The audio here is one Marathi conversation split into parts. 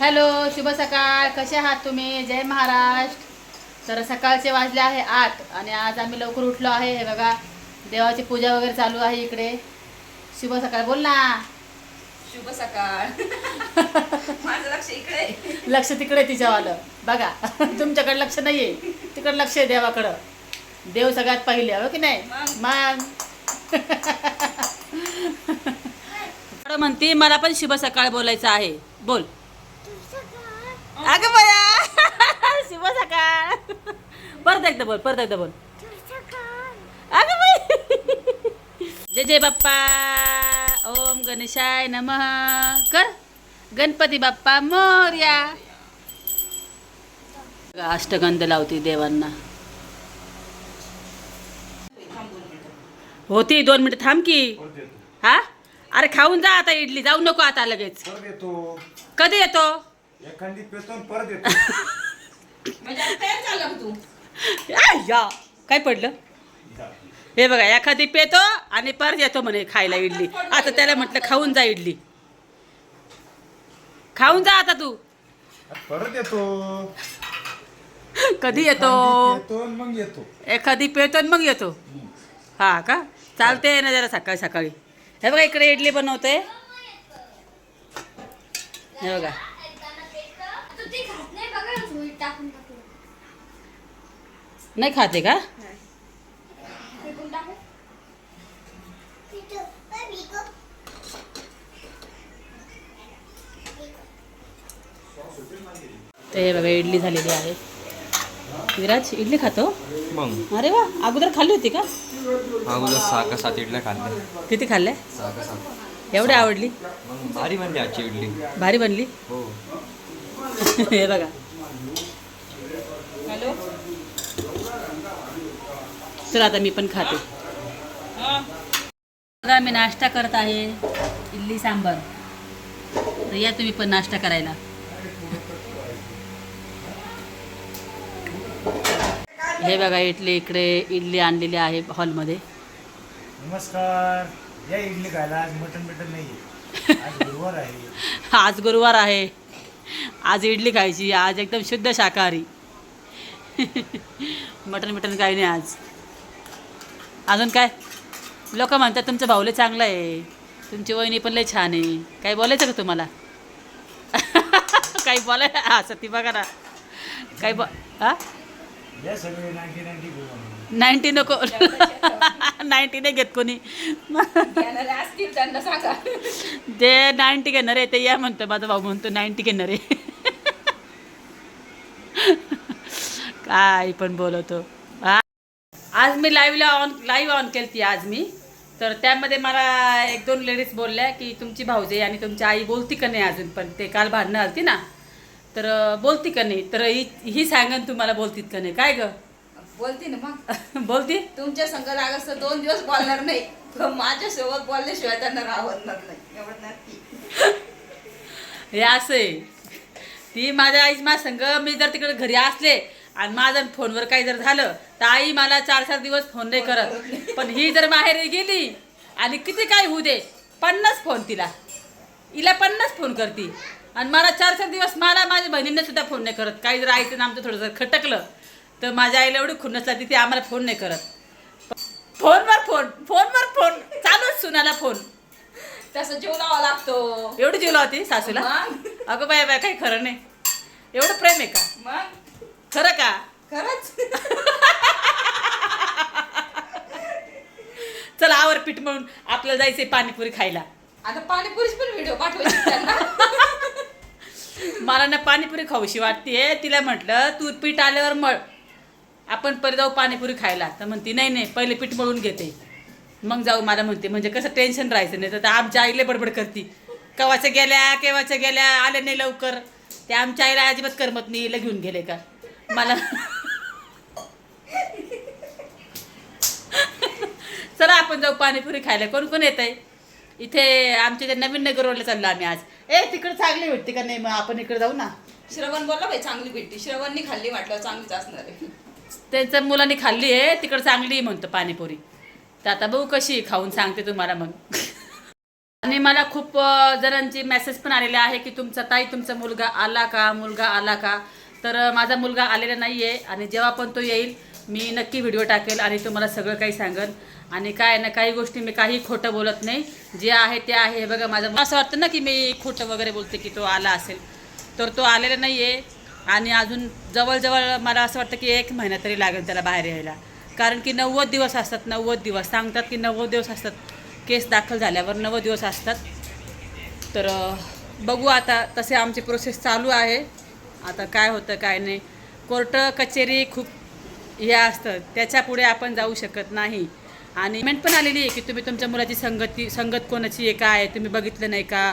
हॅलो शुभ सकाळ. कसे आहात तुम्ही? जय महाराष्ट्र. तर सकाळचे वाजले आहे आठ आणि आज आम्ही लवकर उठलो आहे. हे बघा देवाची पूजा वगैरे चालू आहे इकडे. शुभ सकाळ. बोल ना. शुभ सकाळ. माझं लक्ष इकडे. लक्ष तिकडे तिच्यावालं. बघा तुमच्याकडे लक्ष नाही आहे तिकडे लक्ष आहे देवाकडं. देव सगळ्यात पहिले हो की नाही? मग. बरं म्हणती मला पण शुभ सकाळ बोलायचं आहे. बोल. अगं बया. शुभ सकाळ. परत एकदा बोल परत एकदा बोल. अगं बाई. जय जय बाप्पा. ओम गणेशाय नमः. कर. गणपती बाप्पा मोर्या. अष्टगंध लावती देवांना. होती दोन मिनिटं थांब की. हा? अरे खाऊन जा आता इडली जाऊ नको आता लगेच. कधी येतो? एखादी पेतो आणि परत येतो. म्हणजे आता तयार झाला का तू? आय, या काय पडलं? हे बघा एखादी पेतो आणि परत येतो म्हणे खायला इडली. आता त्याला म्हटलं खाऊन जा इडली. खाऊन जा आता तू. परत येतो. कधी येतो? आणि मग येतो. एखादी पेतो आणि मग येतो. हा का? चालते ना जरा सकाळी सकाळी. हे बघा इकडे इडली बनवते हे बघा तू ते खात नाही बघा झोळीत टाकून नाही खाते का? ते हे बघा इडली झालेली आहे. विराज इडली खातो? मग. अरे वा अगोदर खाल्ली होती का? अगोदर सहा का सात इडल्या खाल्ल्या. किती खाल्ल्या? सहा का सात. एवढी आवडली? भारी म्हणजे आजची इडली. भारी बनली? हो. हे बघा. चला आता मी पण खाते. बघा मी नाश्ता करत आहे. इडली सांबर. तर या तुम्ही पण नाश्ता करायला. हे बघा इडली इकडे इडली आणलेली आहे हॉलमध्ये. नमस्कार. या इडली खायला आज मटन बिटन नाही आज गुरुवार आहे. आज गुरुवार आहे. आज इडली खायची. आज एकदम शुद्ध शाकाहारी. मटण बिटन काही नाही आज. अजून काय? लोक म्हणतात तुमचं भाऊले चांगलं आहे. तुमची वहिनी पण लय छान आहे. काही बोलायचं का तुम्हाला? काही बोलाय हा सती बघा ना. काही बो हा? नाईन्टी नको. नाईन्टी नाही घेत कोणी. जे नाईन्टी घेणार आहे ते या म्हणतो माझा भाऊ म्हणतो नाईन्टी घेणार. आहे काय पण बोलवतो. आज मी लाईव्हला ऑन लाईव्ह ऑन केली ती आज मी. तर त्यामध्ये मला एक दोन लेडीज बोलल्या की तुमची भाऊजे आणि तुमची आई बोलती का नाही अजून? पण ते काल भांडणं आलती ना. तर बोलती का नाही? तर ही ही सांगन तुम्हाला बोलतीत का नाही. काय ग? बोलते ना मग. बोलती? तुमच्या संग लागत दोन दिवस बोलणार नाही. पण माझ्यासोबत बोलल्याशिवाय त्यांना राहणार नाही. एवढं नक्की. हे असं आहे. ती माझ्या आई माझ्या संग मी जर तिकडे घरी असले आणि माझं फोनवर काही जर झालं तर आई मला चार चार दिवस फोन नाही करत. पण ही जर माहेरी गेली आणि किती काय होऊ दे पन्नास फोन तिला. हिला पन्नास फोन करती. आणि मला चार चार दिवस मला माझ्या बहिणींना सुद्धा फोन नाही करत. काही जर आईचं आमचं थोडंसं खटकलं तर माझ्या आईला एवढी खुन्नस लागते ती आम्हाला फोन नाही करत. फोनवर फोन फोनवर फोन चालूच सुनाला फोन. तसं जीव लावा लागतो. एवढी जीव लावती सासूला? अगं बाय बाय काही खरं नाही. एवढं प्रेम आहे का? मग? खरं का? खरंच? चला आवर पीठ म्हणून आपल्याला जायचंय पाणीपुरी खायला. आता पाणीपुरीच पण व्हिडिओ पाठवायची त्यांना. मला ना पाणीपुरी खाऊशी वाटते तिला म्हटलं तू पीठ आल्यावर मळ. आपण पहिले जाऊ पाणीपुरी खायला. तर म्हणती नाही नाही पहिले पीठ मळून घेते. मग जाऊ मला म्हणते म्हणजे कसं टेन्शन राहायचं नाही तर आमच्या आईला बडबड करती. कवाच्या गेल्या केव्हाच्या गेल्या आल्या नाही लवकर. ते आमच्या आईला अजिबात करमत नाही हिला घेऊन गेले का? मला चला आपण जाऊ पाणीपुरी खायला. कोण कोण येत आहे इथे आमच्या नवीन नगर रोडला चाललो आम्ही आज. ए तिकडे चांगली भेटते का नाही? मग आपण इकडे जाऊ ना. श्रवण बोलला भाई चांगली भेटली श्रवणनी खाल्ली म्हटलं चांगलीच असणार आहे. त्यांच्या मुलांनी खाल्ली आहे तिकडे चांगली म्हणतो पाणीपुरी. तर आता बघू कशी खाऊन सांगते तुम्हाला मग. आणि मला खूप जणांची मेसेज पण आलेले आहे की तुमचा ताई तुमचा मुलगा आला का? मुलगा आला का? तर माझा मुलगा आलेला नाही आहे आणि जेव्हा पण तो येईल मी नक्की व्हिडिओ टाकेल आणि तुम्हाला सगळं काही सांगेल. आणि काय आहे ना काही गोष्टी मी काही खोटं बोलत नाही. जे आहे ते आहे. हे बघा माझं असं वाटतं ना की मी खोटं वगैरे बोलते की तो आला असेल. तर तो आलेला नाही आहे आणि अजून जवळजवळ मला असं वाटतं की एक महिना तरी लागेल त्याला बाहेर यायला. कारण की नव्वद दिवस असतात नव्वद दिवस. सांगतात की नव्वद दिवस असतात. केस दाखल झाल्यावर नव्वद दिवस असतात. तर बघू आता तसे आमची प्रोसेस चालू आहे. आता काय होतं काय नाही. कोर्ट कचेरी खूप हे असतं. त्याच्यापुढे आपण जाऊ शकत नाही. आणि कमेंट पण आलेली आहे की तुम्ही तुमच्या मुलाची संगती संगत कोणाची आहे काय तुम्ही बघितलं नाही का?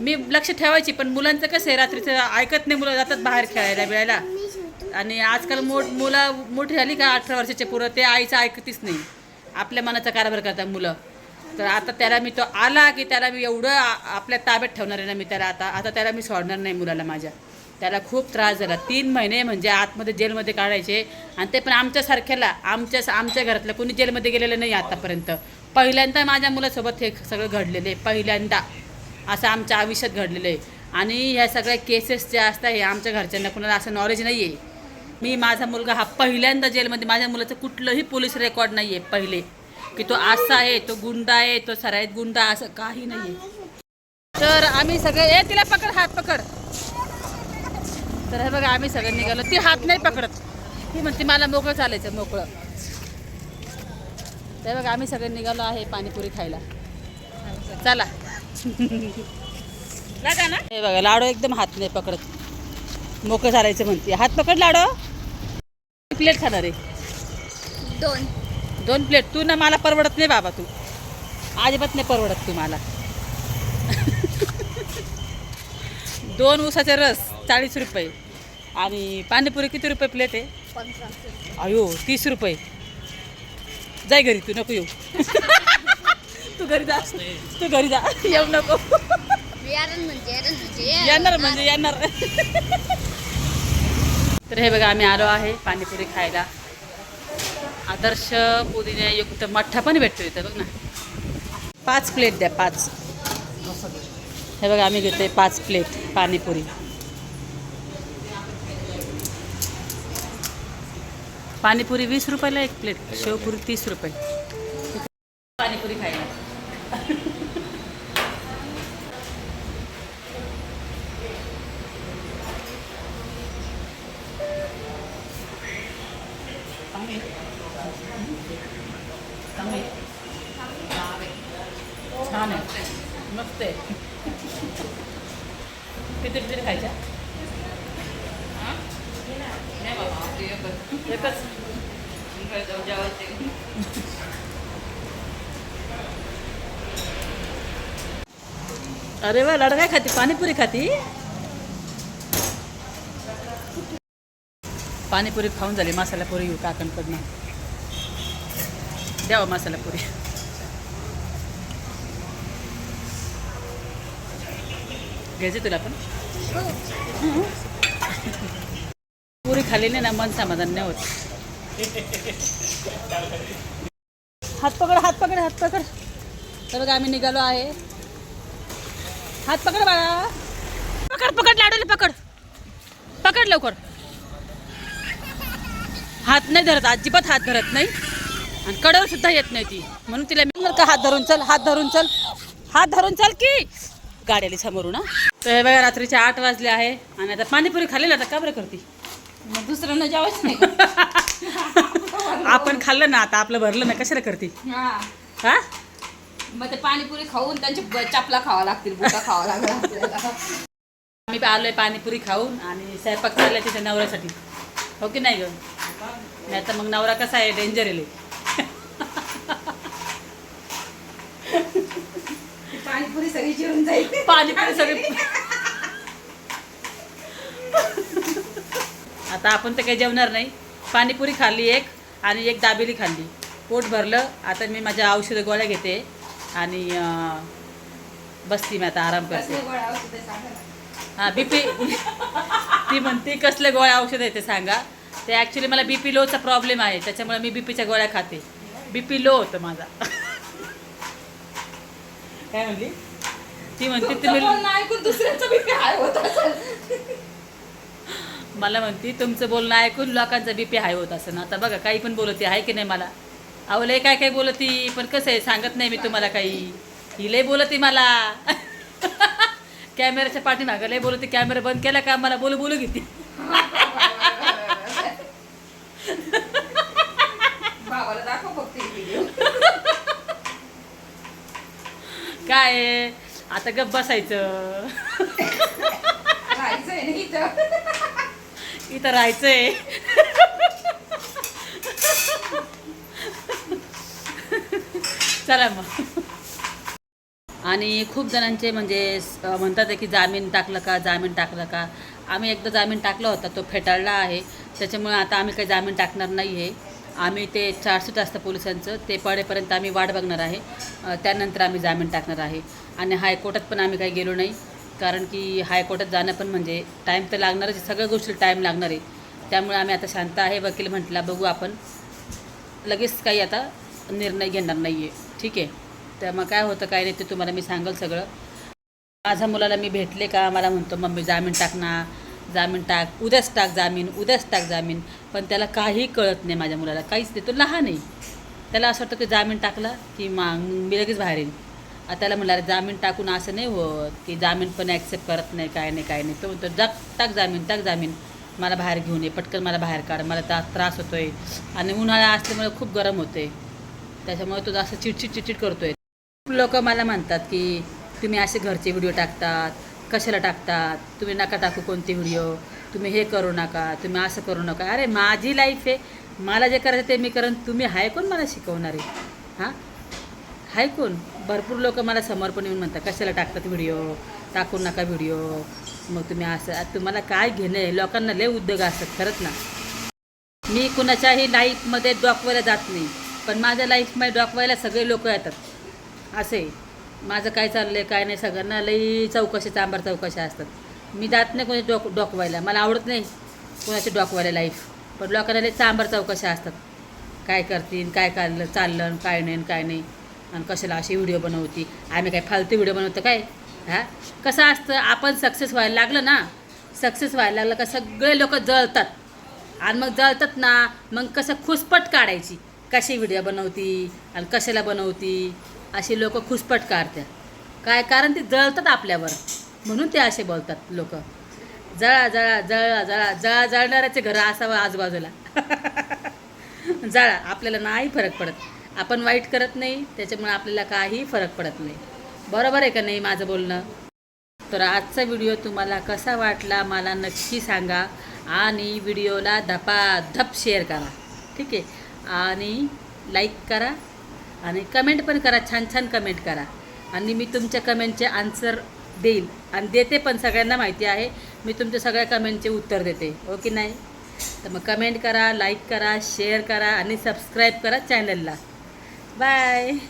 मी लक्ष ठेवायची पण मुलांचं कसं आहे रात्रीचं ऐकत नाही मुलं जातात बाहेर खेळायला बिळायला. आणि आजकाल मोठ मुलं मोठी झाली का अठरा वर्षाचे पुरं ते आईचं ऐकतीच नाही. आपल्या मनाचा कारभार करतात मुलं. तर आता त्याला मी तो आला की त्याला मी एवढं आपल्या ताब्यात ठेवणार आहे ना मी त्याला आता. आता त्याला मी सोडणार नाही मुलाला माझ्या. त्याला खूप त्रास झाला. तीन महिने म्हणजे आतमध्ये जेलमध्ये काढायचे. आणि ते पण आमच्यासारख्याला आमच्या आमच्या घरातलं कोणी जेलमध्ये गेलेलं नाही आतापर्यंत. पहिल्यांदा माझ्या मुलासोबत हे सगळं घडलेलं आहे पहिल्यांदा. असं आमच्या आयुष्यात घडलेलं आहे आणि ह्या सगळ्या केसेस ज्या असतात हे आमच्या घरच्यांना कुणाला असं नॉलेज नाही आहे मी माझा मुलगा हा पहिल्यांदा जेलमध्ये माझ्या मुलाचं कुठलंही पोलीस रेकॉर्ड नाही आहे पहिले. की तो असा आहे तो गुंडा आहे तो सराईत गुंडा असं काही नाही आहे तर आम्ही सगळे ए तिला पकड हात पकड. तर हे बघा आम्ही सगळे निघालो. ती हात नाही पकडत. ती म्हणते मला मोकळं चालायचं मोकळं. ते बघा आम्ही सगळे निघालो आहे पाणीपुरी खायला. चला. लागा ना. हे बघा लाडो एकदम हात नाही पकडत. मोकळं चालायचं म्हणते. हात पकड लाडो. प्लेट खाणार आहे? दोन. दोन प्लेट. तू ना मला परवडत नाही बाबा तू. अजिबात नाही परवडत तू मला. दोन उसाचे रस. चाळीस रुपये. आणि पाणीपुरी किती रुपये प्लेट आहे? अयो तीस रुपये. जाय घरी तू नको येऊ. तू घरी जा. तू घरी जा. येऊ नको. येणार म्हणजे येणार. तर हे बघा आम्ही आलो आहे पाणीपुरी खायला. आदर्श पुदिन्यायुक्त मठ्ठा पण भेटतो इथं बघ ना. पाच प्लेट द्या पाच. हे बघा आम्ही घेतोय पाच प्लेट पाणीपुरी. पाणीपुरी वीस रुपयाला एक प्लेट शेवपुरी तीस रुपये. पाणीपुरी खायला. छान आहे. मस्त आहे. किती किती खायच्या हां? एकच अरे वा लाडू काय खाती? पाणीपुरी खाती? पाणीपुरी खाऊन झाली मसाला पुरी घेऊ काकांकडनं द्यावं मसाला पुरी. घ्यायची तुला पण? पुरी खाल्ली नाही ना मन समाधान नाही होत. हात पकड हात पकड हात पकड. तर बघा आम्ही निघालो आहे. हात पकड बाळा. पकड पकड लाडूला पकड. पकड लवकर. हात नाही धरत अजिबात हात धरत नाही. आणि कडेवर सुद्धा येत नाही ती. म्हणून तिला मी का हात धरून चल हात धरून चल. हात धरून चल की. गाड्याली समोरून तर हे बघा रात्रीचे आठ वाजले आहे. आणि आता पाणीपुरी खाल्ली ना आता का बरं करते? मग दुसऱ्यांना जेवायच नाही का? आपण खाल्लं ना आता आपलं भरलं ना कशाला करते? हा. हा? मग ते पाणीपुरी खाऊन त्यांची चपला खावा लागतील बुटा खावा लागला आपल्याला. आम्ही आलोय पाणीपुरी खाऊन आणि स्वयंपाक चाललाय तिच्या नवऱ्यासाठी. हो की नाही ग? नाही तर मग नवरा कसा आहे? डेंजर लय. पाणीपुरी सगळी चिरून जाईल. पाणीपुरी सगळी आता आपण तर काही जेवणार नाही. पाणीपुरी खाल्ली एक आणि एक दाबेली खाल्ली. पोट भरलं. आता मी माझ्या औषधं गोळ्या घेते आणि बसती मी आता आराम करते. हां बीपी. ती म्हणते कसले गोळ्या औषध आहे ते सांगा. ते ॲक्च्युली मला बीपी लोचा प्रॉब्लेम आहे. त्याच्यामुळे मी बीपीच्या गोळ्या खाते. बीपी लो होतं माझा. काय म्हणली? ती म्हणते तुम्ही ऐकून दुसऱ्यांचं बीपी हाय होत मला म्हणती तुमचं बोलणं ऐकून लोकांचा बीपी हाय होत असं आता बघा काही पण बोलती आहे की नाही मला? लय काय काय बोलती पण कसं आहे सांगत नाही मी तुम्हाला काही. ही लय बोलती मला. कॅमेऱ्याच्या पाठीमागं लय बोलती कॅमेरा बंद केला का? मला बोलू बोलू घेते. काय? आता गप बसायचं राहायचंय ना इथं राहायचंय. चला मग. आणि खूप जणांचे म्हणजे म्हणतात की जामीन टाकलं का जामीन टाकलं का. आम्ही एकदा जामीन टाकला होता तो फेटाळला आहे. त्याच्यामुळे आता आम्ही काही जामीन टाकणार नाही आहे आम्ही ते चारशे असतं पोलिसांचं ते पडेपर्यंत आम्ही वाट बघणार आहे. त्यानंतर आम्ही जामीन टाकणार आहे. आणि हायकोर्टात पण आम्ही काही गेलो नाही. कारण की हायकोर्टात जाणं पण म्हणजे टाईम तर लागणारच आहे. सगळ्या गोष्टी टाईम लागणार आहे. त्यामुळे आम्ही आता शांत आहे वकील म्हटला बघू आपण. लगेच काही आता निर्णय घेणार नाही आहे ठीक आहे? तर मग काय होतं काय नाही ते तुम्हाला मी सांगेल सगळं. माझ्या मुलाला मी भेटले का? मला म्हणतो मम्मी जामीन टाक ना. जामीन टाक. उद्याच टाक जामीन. उद्याच टाक जामीन. पण त्याला काही कळत नाही माझ्या मुलाला. काहीच नाही. तो लहान आहे. त्याला असं वाटतं की जामीन टाकला की मग मी लगेच बाहेर येईन. त्याला म्हणाले जामीन टाकून असं नाही होत की जामीन पण ॲक्सेप्ट करत नाही काय नाही काय नाही. तो म्हणतो जग टाक जामीन टाक जामीन. मला बाहेर घेऊन ये पटकन मला बाहेर काढ मला ता त्रास होतो आहे आणि उन्हाळा असल्यामुळे खूप गरम होते. त्याच्यामुळे तो जास्त चिडचिड चिडचिड करतो आहे खूप लोक मला म्हणतात की तुम्ही असे घरचे व्हिडिओ टाकतात कशाला टाकतात? तुम्ही नका टाकू कोणते व्हिडिओ तुम्ही हे करू नका तुम्ही असं करू नका. अरे माझी लाईफ आहे. मला जे करायचं ते मी करेन. तुम्ही हाय कोण मला शिकवणार? आहे हां? हाय कोण? भरपूर लोक मला समोर पण येऊन म्हणतात कशाला टाकतात व्हिडिओ टाकू नका व्हिडिओ मग तुम्ही असं आता तुम्हाला काय घेणं आहे? लोकांना लय उद्योग असतात खरंच ना. मी कुणाच्याही लाईफमध्ये डॉकवायला जात नाही पण माझ्या लाईफमध्ये डॉकवायला सगळे लोक येतात. असे माझं काय चाललं आहे काय नाही सगळ्यांना लई चौकशी चांबार चौकशा असतात. मी जात नाही कोणी डॉक डॉकवायला. मला आवडत नाही कोणाची डॉकवायला लाईफ पण लोकांना लई चांबार चौकशा असतात. काय करतील काय चाललं चाललं काय नाही काय नाही. आणि कशाला अशी व्हिडिओ बनवती? आम्ही काय फालतू व्हिडिओ बनवतो काय? हा? कसं असतं आपण सक्सेस व्हायला लागलं ना सक्सेस व्हायला लागलं का सगळे लोक जळतात. आणि मग जळतात ना मग कसं खुसपट काढायची. कशी व्हिडिओ बनवती आणि कशाला बनवती? अशी लोक खुसपट काढतात. काय? कारण ते जळतात आपल्यावर. म्हणून ते असे बोलतात लोक. जळा जळा जळा जळा जळा जळणाऱ्याचे घरं असावं आजूबाजूला. जळा आपल्याला नाही फरक पडत. आपण वाईट करत नाही त्याच्यामुळे आपल्याला काही फरक पडत नाही. बरोबर आहे का नाही माझं बोलणं? तर आजचा व्हिडिओ तुम्हाला कसा वाटला मला नक्की सांगा आणि व्हिडिओला धपाधप शेअर करा. ठीक आहे? आणि लाईक करा आणि कमेंट पण करा छान छान कमेंट करा. आणि मी तुमच्या कमेंटचे आन्सर देईल आणि देते पण सगळ्यांना माहिती आहे मी तुमच्या सगळ्या कमेंटचे उत्तर देते. ओके की नाही? तर मग कमेंट करा लाईक करा शेअर करा आणि सबस्क्राईब करा चॅनलला. बाय